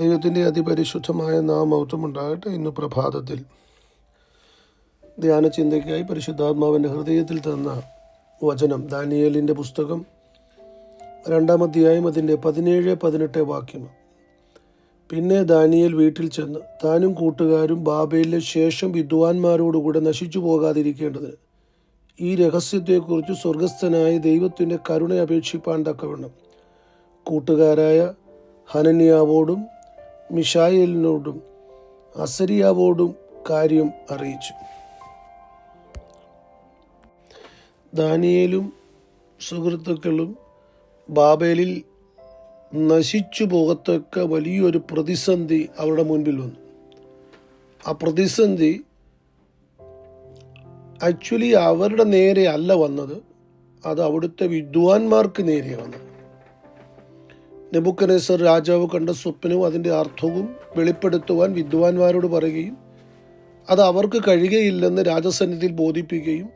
ദൈവത്തിന്റെ അതിപരിശുദ്ധമായ നാമൗത്വം ഉണ്ടാകട്ടെ ഇന്ന് പ്രഭാതത്തിൽ. ധ്യാന ചിന്തയ്ക്കായി പരിശുദ്ധാത്മാവിന്റെ ഹൃദയത്തിൽ തന്ന വചനം ദാനിയേലിന്റെ പുസ്തകം രണ്ടാം അധ്യായം അതിന്റെ പതിനേഴ് പതിനെട്ട് വാക്യം പിന്നെ ദാനിയേൽ വീട്ടിൽ ചെന്ന് താനും കൂട്ടുകാരും ബാബയിലെ ശേഷം വിദ്വാൻമാരോടുകൂടെ നശിച്ചു പോകാതിരിക്കേണ്ടതിന് ഈ രഹസ്യത്തെക്കുറിച്ച് സ്വർഗസ്ഥനായ ദൈവത്തിന്റെ കരുണ അപേക്ഷിപ്പാൻ തക്കവണ്ണം. കൂട്ടുകാരായ ഹനന്യാവോടും മിഷായേലിനോടും അസരിയാവോടും കാര്യം അറിയിച്ചു. ദാനിയേലും സുഹൃത്തുക്കളും ബാബേലിൽ നശിച്ചു പോകത്തക്ക വലിയൊരു പ്രതിസന്ധി അവരുടെ മുൻപിൽ വന്നു. ആ പ്രതിസന്ധി ആക്ച്വലി അവരുടെ നേരെ അല്ല വന്നത് അത് അവിടുത്തെ വിദ്വാൻമാർക്ക് നേരെ വന്നത്. നെബുക്കനേസർ രാജാവ് കണ്ട സ്വപ്നവും അതിന്റെ അർത്ഥവും വെളിപ്പെടുത്തുവാൻ വിദ്വാൻമാരോട് പറയുകയും അത് അവർക്ക് കഴിയുകയില്ലെന്ന് രാജസന്നിധിയിൽ ബോധിപ്പിക്കുകയും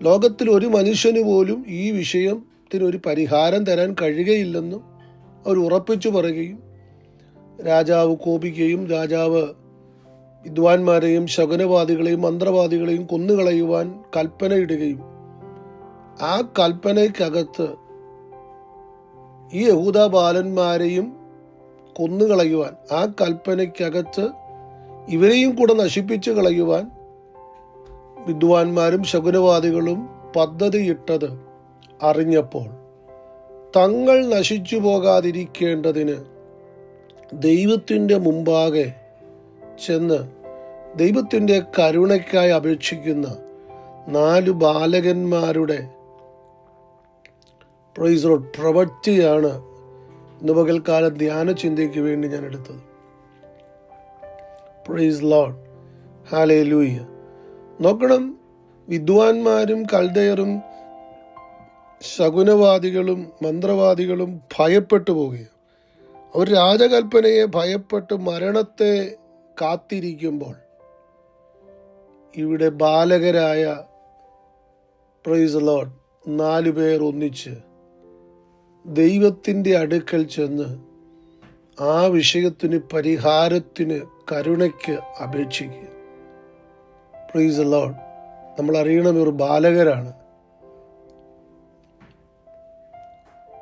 ലോകത്തിൽ ഒരു മനുഷ്യന് പോലും ഈ വിഷയത്തിന് ഒരു പരിഹാരം തരാൻ കഴിയുകയില്ലെന്നും അവർ ഉറപ്പിച്ചു പറയുകയും രാജാവ് കോപിക്കുകയും രാജാവ് വിദ്വാൻമാരെയും ശകുനവാദികളെയും മന്ത്രവാദികളെയും കൊന്നുകളയുവാൻ കൽപ്പനയിടുകയും ആ കൽപ്പനയ്ക്കകത്ത് ഈ യഹൂദ ബാലന്മാരെയും കൊന്നുകളയുവാൻ ആ കൽപ്പനയ്ക്കകത്ത് ഇവരെയും കൂടെ നശിപ്പിച്ചു കളയുവാൻ വിദ്വാൻമാരും ശകുനവാദികളും പദ്ധതിയിട്ടത് അറിഞ്ഞപ്പോൾ തങ്ങൾ നശിച്ചു പോകാതിരിക്കേണ്ടതിന് ദൈവത്തിന്റെ മുമ്പാകെ ചെന്ന് ദൈവത്തിന്റെ കരുണയ്ക്കായി അപേക്ഷിക്കുന്ന നാലു ബാലകന്മാരുടെ പ്രൈസ് പ്രവൃത്തിയാണ്. ഇന്ന് പകൽക്കാല ധ്യാന ചിന്തയ്ക്ക് വേണ്ടി ഞാൻ എടുത്തത്. പ്രൈസ് ലോഡ് ഹാലേ ലൂയ്യ നോക്കണം. വിദ്വാൻമാരും കൽദയറും ശകുനവാദികളും മന്ത്രവാദികളും ഭയപ്പെട്ടു പോവുകയാണ്. അവർ രാജകൽപ്പനയെ ഭയപ്പെട്ട് മരണത്തെ കാത്തിരിക്കുമ്പോൾ ഇവിടെ ബാലകരായ പ്രൈസ് ലോഡ് നാലു പേർ ഒന്നിച്ച് ദൈവത്തിന്റെ അടുക്കൽ ചെന്ന് ആ വിഷയത്തിന് പരിഹാരത്തിന് കരുണയ്ക്ക് അപേക്ഷിക്കുക. പ്ലീസ് ലോഡ് നമ്മൾ അറിയണം ഒരു ബാലകരാണ്.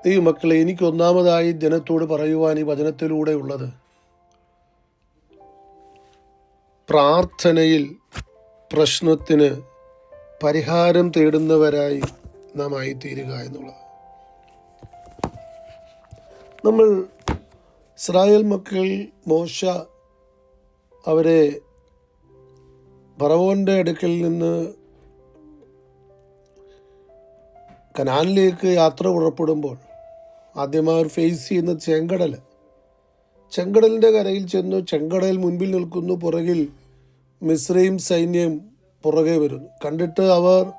ദൈവമക്കളെ എനിക്ക് ഒന്നാമതായി ജനത്തോട് പറയുവാൻ ഈ വചനത്തിലൂടെ ഉള്ളത് പ്രാർത്ഥനയിൽ പ്രശ്നത്തിന് പരിഹാരം തേടുന്നവരായി നാം ആയിത്തീരുക എന്നുള്ളത് നമ്മൾ ഇസ്രായേൽ മക്കൾ മോശ അവരെ പറവോന്റെ അടുക്കൽ നിന്ന് കനാലിലേക്ക് യാത്ര പുറപ്പെടുമ്പോൾ ആദ്യമായി അവർ ഫേസ് ചെയ്യുന്ന ചെങ്കടൽ. ചെങ്കടലിന്റെ കരയിൽ ചെന്നു ചെങ്കടൽ മുൻപിൽ നിൽക്കുന്നു പുറകിൽ മിശ്രയും സൈന്യം പുറകെ വരുന്നു. കണ്ടിട്ട് അവർ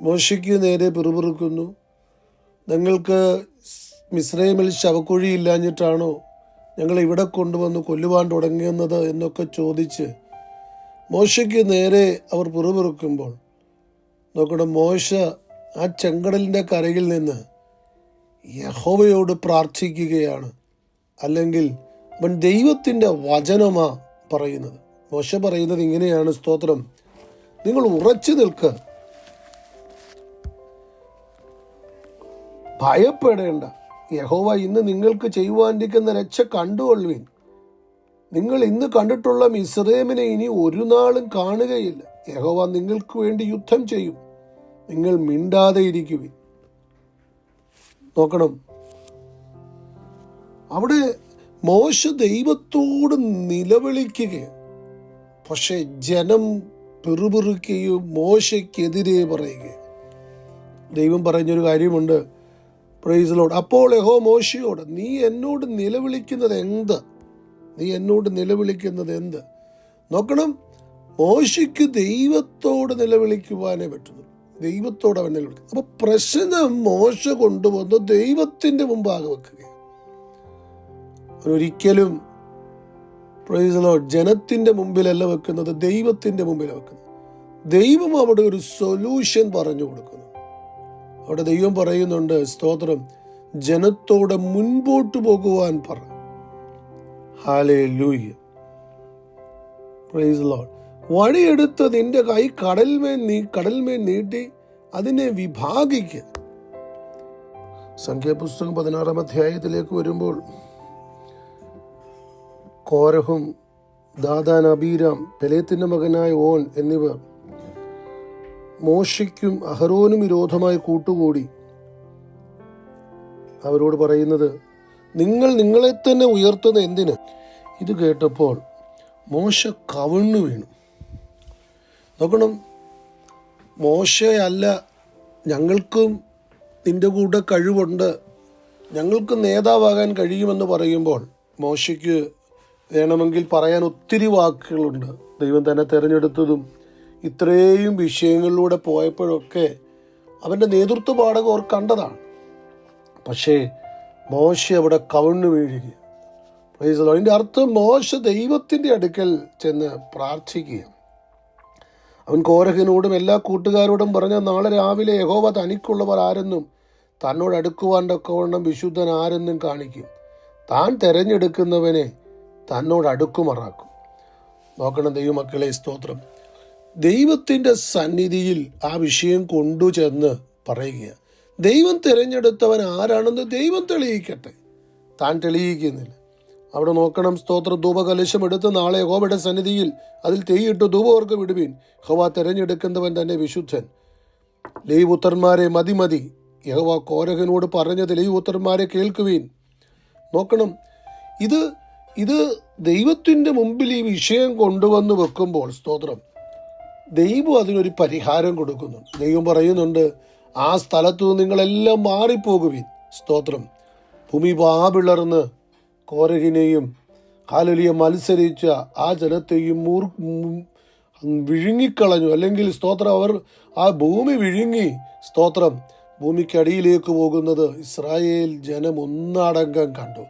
മോശയ്ക്ക് നേരെ പിറുപിറുക്കുന്നു. നിങ്ങൾക്ക് മിശ്രൈമിൽ ശവക്കുഴി ഇല്ലാഞ്ഞിട്ടാണോ ഞങ്ങൾ ഇവിടെ കൊണ്ടുവന്ന് കൊല്ലുവാൻ തുടങ്ങിയെന്നത് എന്നൊക്കെ ചോദിച്ച് മോശയ്ക്ക് നേരെ അവർ പിറുപിറുക്കുമ്പോൾ നോക്കണം മോശ ആ ചെങ്കടലിന്റെ കരയിൽ നിന്ന് യഹോവയോട് പ്രാർത്ഥിക്കുകയാണ്. അല്ലെങ്കിൽ അവൻ ദൈവത്തിന്റെ വചനമാ പറയുന്നത്. മോശ പറയുന്നത് ഇങ്ങനെയാണ് സ്തോത്രം. നിങ്ങൾ ഉറച്ചു നിൽക്കുക ഭയപ്പെടേണ്ട. യഹോവ ഇന്ന് നിങ്ങൾക്ക് ചെയ്യുവാനിരിക്കുന്ന രക്ഷ കണ്ടുകൊള്ളുവിൻ. നിങ്ങൾ ഇന്ന് കണ്ടിട്ടുള്ള മിസ്രൈമിനെ ഇനി ഒരു നാളും കാണുകയില്ല. യഹോവ നിങ്ങൾക്ക് വേണ്ടി യുദ്ധം ചെയ്യും. നിങ്ങൾ മിണ്ടാതെ ഇരിക്കുവിൻ. നോക്കണം. അവിടെ മോശ ദൈവത്തോട് നിലവിളിക്കുക പക്ഷെ ജനം പെറുപെറുക്കുകയും മോശയ്ക്കെതിരെ പറയുകയും. ദൈവം പറഞ്ഞൊരു കാര്യമുണ്ട്. പ്രൈസിലോട് അപ്പോൾ യഹോ മോശയോട് നീ എന്നോട് നിലവിളിക്കുന്നത് എന്ത്? നീ എന്നോട് നിലവിളിക്കുന്നത് എന്ത്? നോക്കണം മോശയ്ക്ക് ദൈവത്തോട് നിലവിളിക്കുവാനേ പറ്റുന്നു. ദൈവത്തോട് അവൻ നിലവിളിക്കും അപ്പൊ പ്രശ്നം മോശ കൊണ്ടുവന്ന് ദൈവത്തിന്റെ മുമ്പാകെ വെക്കുകയാണ്. ഒരിക്കലും പ്രൈസലോ ജനത്തിന്റെ മുമ്പിലല്ല വെക്കുന്നത് ദൈവത്തിന്റെ മുമ്പിലാണ് വെക്കുന്നത്. ദൈവം അവിടെ ഒരു സൊല്യൂഷൻ പറഞ്ഞു കൊടുക്കുന്നു. അവിടെ ദൈവം പറയുന്നുണ്ട് സ്തോത്രം ജനത്തോടെ മുൻപോട്ട് പോകുവാൻ പറ. ഹാലേ ലൂയ്യ വഴിയെടുത്ത് നിന്റെ കൈ കടൽമേൽ നീ കടൽമേൽ നീട്ടി അതിനെ വിഭാഗിക്കുക സംഖ്യാപുസ്തകം പതിനാറാം അധ്യായത്തിലേക്ക് വരുമ്പോൾ കോരഹും ദാദാൻ അബീരാം പെലേത്തിന്റെ മകനായ ഓൻ എന്നിവർ മോശയ്ക്കും അഹരോനും വിരോധമായി കൂട്ടുകൂടി അവരോട് പറയുന്നത് നിങ്ങൾ നിങ്ങളെ തന്നെ ഉയർത്തുന്ന എന്തിന്? ഇത് കേട്ടപ്പോൾ മോശ കവിണ്ണു വീണു. നോക്കണം മോശയല്ല ഞങ്ങൾക്കും നിന്റെ കൂടെ കഴിവുണ്ട് ഞങ്ങൾക്ക് നേതാവാകാൻ കഴിയുമെന്ന് പറയുമ്പോൾ മോശയ്ക്ക് വേണമെങ്കിൽ പറയാൻ ഒത്തിരി വാക്കുകളുണ്ട്. ദൈവം തന്നെ തിരഞ്ഞെടുത്തതും ഇത്രയും വിഷയങ്ങളിലൂടെ പോയപ്പോഴൊക്കെ അവന്റെ നേതൃത്വ പാഠകം അവർ കണ്ടതാണ്. പക്ഷേ മോശ അവിടെ കവിണ്ണു വീഴുക. അതിന്റെ അർത്ഥം മോശ ദൈവത്തിന്റെ അടുക്കൽ ചെന്ന് പ്രാർത്ഥിക്കുക അവൻ കോരഹിനോടും എല്ലാ കൂട്ടുകാരോടും പറഞ്ഞ നാളെ രാവിലെ യഹോവ തനിക്കുള്ളവർ ആരെന്നും തന്നോട് അടുക്കുവാൻ തക്കവണ്ണം വിശുദ്ധൻ ആരെന്നും കാണിക്കും. താൻ തെരഞ്ഞെടുക്കുന്നവനെ തന്നോട് അടുക്കുമറാക്കും. നോക്കണം ദൈവമക്കളെ സ്തോത്രം. ദൈവത്തിന്റെ സന്നിധിയിൽ ആ വിഷയം കൊണ്ടുചെന്ന് പറയുക ദൈവം തിരഞ്ഞെടുത്തവൻ ആരാണെന്ന് ദൈവം തെളിയിക്കട്ടെ. താൻ തെളിയിക്കുന്നില്ല. അവിടെ നോക്കണം സ്തോത്ര ധൂപകലശം എടുത്ത് നാളെ ഹോബയുടെ സന്നിധിയിൽ അതിൽ തെയ്യിട്ട് ധൂപവർക്ക് വിടുവീൻ ഹോവ തിരഞ്ഞെടുക്കുന്നവൻ തന്നെ വിശുദ്ധൻ. ലൈവുത്തർമാരെ മതി മതി. യഹോവ കോരഹനോട് പറഞ്ഞത് ലൈവുത്തർമാരെ കേൾക്കുവീൻ. നോക്കണം ഇത് ഇത് ദൈവത്തിന്റെ മുമ്പിൽ ഈ വിഷയം കൊണ്ടുവന്ന് വെക്കുമ്പോൾ സ്തോത്രം ദൈവം അതിനൊരു പരിഹാരം കൊടുക്കുന്നു ദൈവം പറയുന്നുണ്ട് ആ സ്ഥലത്തു നിന്ന് നിങ്ങളെല്ലാം മാറിപ്പോകുവിൻ. സ്തോത്രം. ഭൂമി വാപിളർന്ന് കോരഹിനെയും കാലലിയെ മത്സരിച്ച ആ ജനത്തെയും മൂർ വിഴുങ്ങിക്കളഞ്ഞു. അല്ലെങ്കിൽ സ്തോത്രം അവർ ആ ഭൂമി വിഴുങ്ങി. സ്തോത്രം. ഭൂമിക്കടിയിലേക്ക് പോകുന്നത് ഇസ്രായേൽ ജനം ഒന്നടങ്കം കണ്ടു.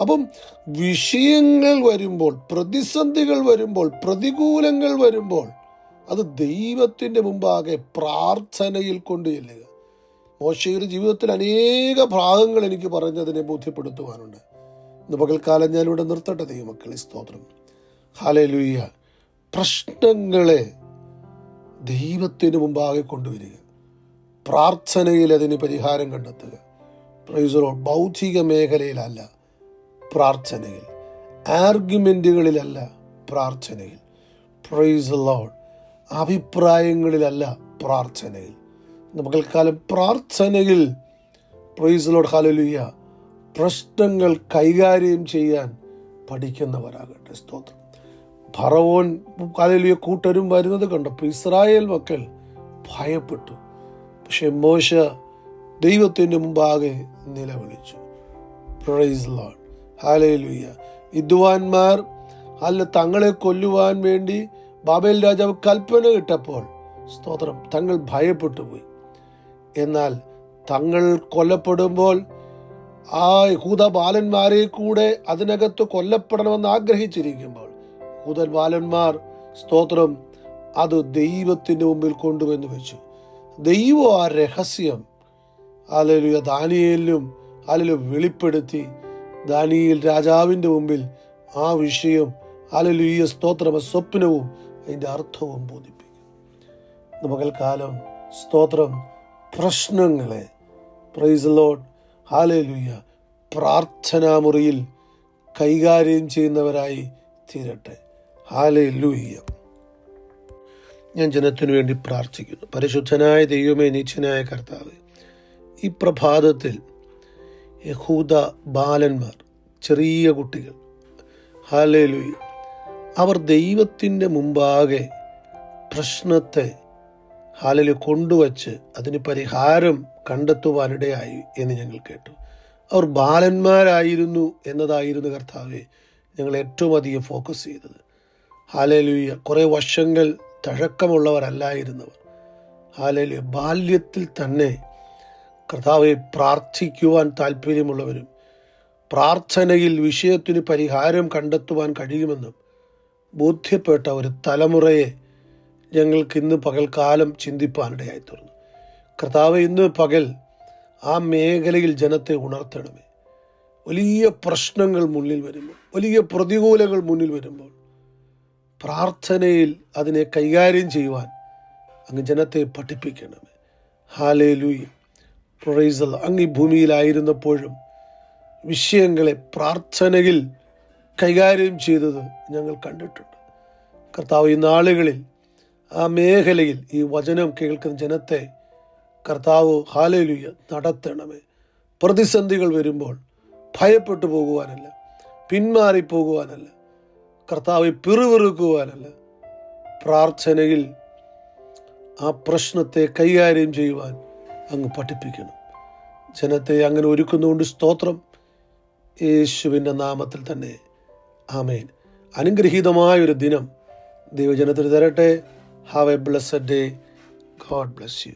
അപ്പം വിഷയങ്ങൾ വരുമ്പോൾ പ്രതിസന്ധികൾ വരുമ്പോൾ പ്രതികൂലങ്ങൾ വരുമ്പോൾ അത് ദൈവത്തിന്റെ മുമ്പാകെ പ്രാർത്ഥനയിൽ കൊണ്ട് ചെല്ലുക. മോശയുടെ ജീവിതത്തിൽ അനേക ഭാഗങ്ങൾ എനിക്ക് പറഞ്ഞതിനെ ബോധ്യപ്പെടുത്തുവാനുണ്ട്. ഇന്ന് പകൽക്കാലം ഞാനിവിടെ നിർത്തട്ടെ ദൈവമക്കളെ സ്തോത്രം. ഹാലേ പ്രശ്നങ്ങളെ ദൈവത്തിന് മുമ്പാകെ കൊണ്ടുവരിക. പ്രാർത്ഥനയിൽ അതിന് പരിഹാരം കണ്ടെത്തുക. പ്രൈസറോ ബൗദ്ധിക മേഖലയിലല്ല പ്രാർത്ഥനയിൽ. ആർഗ്യുമെന്റുകളിലല്ല പ്രാർത്ഥനയിൽ. പ്രൈസ് ലോഡ് അഭിപ്രായങ്ങളിലല്ല പ്രാർത്ഥനയിൽ. നമുക്കൽക്കാലം പ്രാർത്ഥനയിൽ പ്രൈസ് ലോഡ് ഹാലലുയ്യ പ്രശ്നങ്ങൾ കൈകാര്യം ചെയ്യാൻ പഠിക്കുന്നവരാകട്ടെ. സ്തോത്രം. ഭറവോൻ കാലലിയ കൂട്ടരും വരുന്നത് കണ്ടപ്പോൾ ഇസ്രായേൽ മക്കൾ ഭയപ്പെട്ടു. പക്ഷെ മോശ ദൈവത്തിന്റെ മുമ്പാകെ നിലവിളിച്ചു. പ്രൈസ് ലോഡ് ഹാലയിലുയ്യ വിദ്വാൻമാർ അല്ല തങ്ങളെ കൊല്ലുവാൻ വേണ്ടി ബാബേൽ രാജാവ് കൽപ്പന ഇട്ടപ്പോൾ സ്തോത്രം. തങ്ങൾ ഭയപ്പെട്ടു പോയി എന്നാൽ തങ്ങൾ കൊല്ലപ്പെടുമ്പോൾ ആ യഹൂദ ബാലന്മാരെ കൂടെ അതിനകത്ത് കൊല്ലപ്പെടണമെന്ന് ആഗ്രഹിച്ചിരിക്കുമ്പോൾ ഹൂതൻ ബാലന്മാർ സ്തോത്രം അത് ദൈവത്തിന്റെ മുമ്പിൽ കൊണ്ടുവന്ന് വെച്ചു. ദൈവം ആ രഹസ്യം അലലുയ ദാനിയേലും അലലു വെളിപ്പെടുത്തി. ദാനിയേൽ രാജാവിന്റെ മുമ്പിൽ ആ വിഷയം അലലുയ സ്തോത്രം സ്വപ്നവും അതിന്റെ അർത്ഥവും ബോധിപ്പിക്കും. പകൽക്കാലം സ്തോത്രം പ്രശ്നങ്ങളെ പ്രൈസ് ലോഡ് ഹാലലുയ്യ പ്രാർത്ഥനാമുറിയിൽ കൈകാര്യം ചെയ്യുന്നവരായി തീരട്ടെ. ഹാലേ ലൂയ്യ ഞാൻ ജനത്തിനു വേണ്ടി പ്രാർത്ഥിക്കുന്നു. പരിശുദ്ധനായ ദൈവമേ നീച്ചനായ കർത്താവ് ഈ പ്രഭാതത്തിൽ യഹൂദ ബാലന്മാർ ചെറിയ കുട്ടികൾ ഹാലേ ലൂയ്യ അവർ ദൈവത്തിന്റെ മുമ്പാകെ പ്രശ്നത്തെ ഹാലിൽ കൊണ്ടുവച്ച് അതിന് പരിഹാരം കണ്ടെത്തുവാനിടയായി എന്ന് ഞങ്ങൾ കേട്ടു. അവർ ബാലന്മാരായിരുന്നു എന്നതായിരുന്നു കർത്താവെ ഞങ്ങൾ ഏറ്റവും അധികം ഫോക്കസ് ചെയ്തത്. ഹാലലുയ്യ കുറേ വർഷങ്ങൾ തഴക്കമുള്ളവരല്ലായിരുന്നവർ. ഹാലലുയ ബാല്യത്തിൽ തന്നെ കർത്താവെ പ്രാർത്ഥിക്കുവാൻ താല്പര്യമുള്ളവരും പ്രാർത്ഥനയിൽ വിഷയത്തിന് പരിഹാരം കണ്ടെത്തുവാൻ കഴിയുമെന്നും ബോധ്യപ്പെട്ട ഒരു തലമുറയെ ഞങ്ങൾക്ക് ഇന്ന് പകൽക്കാലം ചിന്തിപ്പാനിടയായി തീർന്നു കർത്താവ് ഇന്ന് പകൽ ആ മേഖലയിൽ ജനത്തെ ഉണർത്തണമേ. വലിയ പ്രശ്നങ്ങൾ മുന്നിൽ വരുമ്പോൾ വലിയ പ്രതികൂലങ്ങൾ മുന്നിൽ വരുമ്പോൾ പ്രാർത്ഥനയിൽ അതിനെ കൈകാര്യം ചെയ്യുവാൻ അങ്ങ് ജനത്തെ പഠിപ്പിക്കണമേ. ഹാലേ ലൂയി പ്രൊറൈസൽ അങ്ങ് ഈ ഭൂമിയിലായിരുന്നപ്പോഴും വിഷയങ്ങളെ പ്രാർത്ഥനയിൽ കൈകാര്യം ചെയ്തത് ഞങ്ങൾ കണ്ടിട്ടുണ്ട്. കർത്താവ് ഈ നാളുകളിൽ ആ മേഖലയിൽ ഈ വചനം കേൾക്കുന്ന ജനത്തെ കർത്താവ് ഹാലയിലുയ നടത്തണമേ. പ്രതിസന്ധികൾ വരുമ്പോൾ ഭയപ്പെട്ടു പോകുവാനല്ല പിന്മാറിപ്പോകുവാനല്ല കർത്താവ് പിറുവിറുക്കുവാനല്ല പ്രാർത്ഥനയിൽ ആ പ്രശ്നത്തെ കൈകാര്യം ചെയ്യുവാൻ അങ്ങ് പഠിപ്പിക്കണം. ജനത്തെ അങ്ങനെ ഒരുക്കുന്നുകൊണ്ട് സ്തോത്രം. യേശുവിന്റെ നാമത്തിൽ തന്നെ ആമേൻ. അനുഗ്രഹീതമായ ഒരു ദിനം ദൈവജനത്തിന് തരട്ടെ. Have a blessed day God bless you